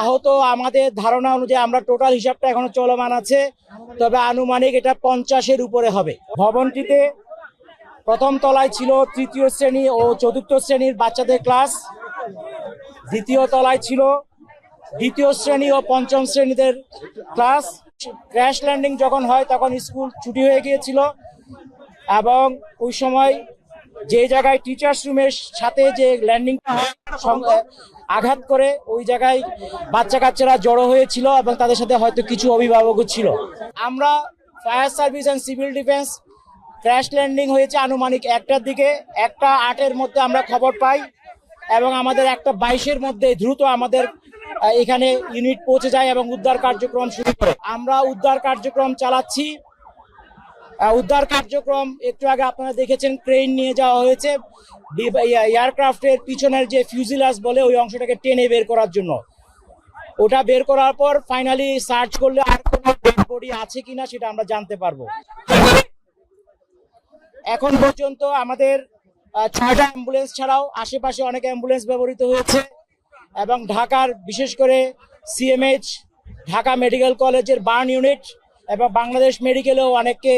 আহত আমাদের ধারণা অনুযায়ী আমরা টোটাল হিসাবটা এখনও চলমান আছে, তবে আনুমানিক এটা পঞ্চাশের উপরে হবে। ভবনটিতে প্রথম তলায় ছিল তৃতীয় শ্রেণি ও চতুর্থ শ্রেণির বাচ্চাদের ক্লাস, দ্বিতীয় তলায় ছিল দ্বিতীয় শ্রেণি ও পঞ্চম শ্রেণীদের ক্লাস। ক্র্যাশ ল্যান্ডিং যখন হয়, তখন স্কুল ছুটি হয়ে গিয়েছিল এবং ওই সময় যে জায়গায় টিচার্স রুমের সাথে যে ল্যান্ডিংটা সং- আঘাত করে, ওই জায়গায় বাচ্চা কাচ্চারা জড়ো হয়েছিল এবং তাদের সাথে হয়তো কিছু অভিভাবকও ছিল। আমরা fire service and civil defence crash landing হয়েছে আনুমানিক একটার দিকে। একটা আটের মধ্যে আমরা খবর পাই এবং আমাদের একটা বাইশের মধ্যে দ্রুত আমাদের এখানে ইউনিট পৌঁছে যায় এবং উদ্ধার কার্যক্রম শুরু করে। আমরা উদ্ধার কার্যক্রম চালাচ্ছি। উদ্ধার কার্যক্রম একটু আগে আপনারা দেখেছেন, ক্রেন নিয়ে যাওয়া হয়েছে। এয়ারক্রাফটের পিছনের যে ফিউজিলাস বলে, ওই অংশটাকে টেনে বের করার জন্য। ওটা বের করার পর ফাইনালি সার্চ করলে আর কোনো বডি আছে কিনা সেটা আমরা জানতে পারব। এখন পর্যন্ত আমাদের ছয়টা অ্যাম্বুলেন্স ছাড়াও আশেপাশে অনেক অ্যাম্বুলেন্স ব্যবহৃত হয়েছে এবং ঢাকার, বিশেষ করে সিএমএইচ ঢাকা মেডিকেল কলেজের বার্ন ইউনিট এবং বাংলাদেশ মেডিকেলেও অনেককে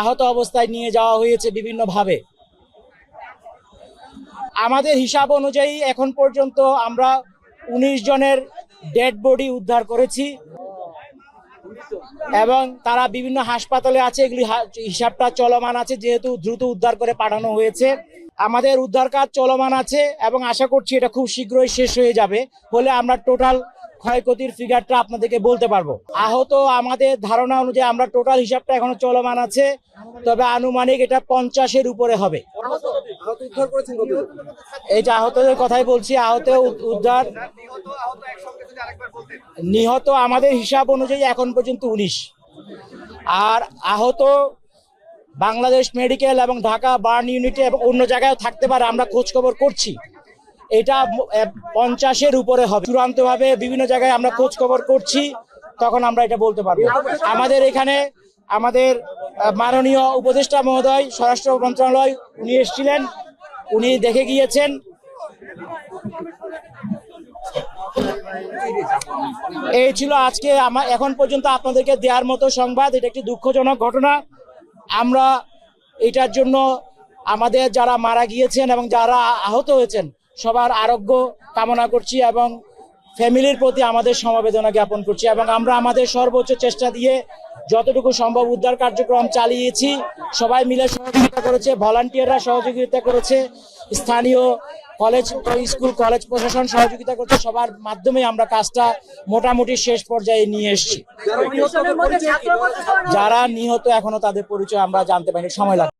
আহত অবস্থায় নিয়ে যাওয়া হয়েছে বিভিন্নভাবে। আমাদের হিসাব অনুযায়ী এখন পর্যন্ত আমরা উনিশ জনের ডেড বডি উদ্ধার করেছি এবং তারা বিভিন্ন হাসপাতালে আছে, এগুলি হিসাবটা চলমান আছে, যেহেতু দ্রুত উদ্ধার করে পাঠানো হয়েছে। আমাদের উদ্ধার কাজ চলমান আছে এবং আশা করছি এটা খুব শীঘ্রই শেষ হয়ে যাবে। হলে আমরা টোটাল ক্ষয়ক্ষতির ফিগারটা আপনাদেরকে বলতে পারব। আহত আমাদের ধারণা অনুযায়ী আমরা টোটাল হিসাবটা এখনও চলমান আছে, তবে আনুমানিক এটা পঞ্চাশের উপরে হবে। যে আহতদের কথাই বলছি, আহত, উদ্ধার, নিহত আমাদের হিসাব অনুযায়ী এখন পর্যন্ত উনিশ। আর আহত বাংলাদেশ মেডিকেল এবং ঢাকা বার্ন ইউনিটে এবং অন্য জায়গায় থাকতে পারে, আমরা খোঁজখবর করছি। এটা পঞ্চাশের উপরে হবে। চূড়ান্তভাবে বিভিন্ন জায়গায় আমরা খোঁজ খবর করছি, তখন আমরা এটা বলতে পারব। আমাদের এখানে আমাদের মাননীয় উপদেষ্টা মহোদয়, স্বরাষ্ট্র মন্ত্রণালয়, উনি এসেছিলেন, উনি দেখে গিয়েছেন। এই ছিল আজকে আমার এখন পর্যন্ত আপনাদেরকে দেওয়ার মতো সংবাদ। এটা একটি দুঃখজনক ঘটনা। আমরা এটার জন্য আমাদের যারা মারা গিয়েছেন এবং যারা আহত হয়েছেন সবার আরোগ্য কামনা করছি এবং ফ্যামিলির প্রতি আমাদের সমবেদনা জ্ঞাপন করছি এবং আমরা আমাদের সর্বোচ্চ চেষ্টা দিয়ে যতটুকু সম্ভব উদ্ধার কার্যক্রম চালিয়েছি। সবাই মিলে সহযোগিতা করেছে ভলান্টিয়াররা সহযোগিতা করেছে স্থানীয় কলেজ স্কুল কলেজ প্রশাসন সহযোগিতা করছে সবার মাধ্যমে আমরা কাজটা মোটামুটি শেষ পর্যায়ে নিয়ে এসেছি। যারা নিহত এখনও তাদের পরিচয় আমরা জানতে পারিনি সময় লাগবে।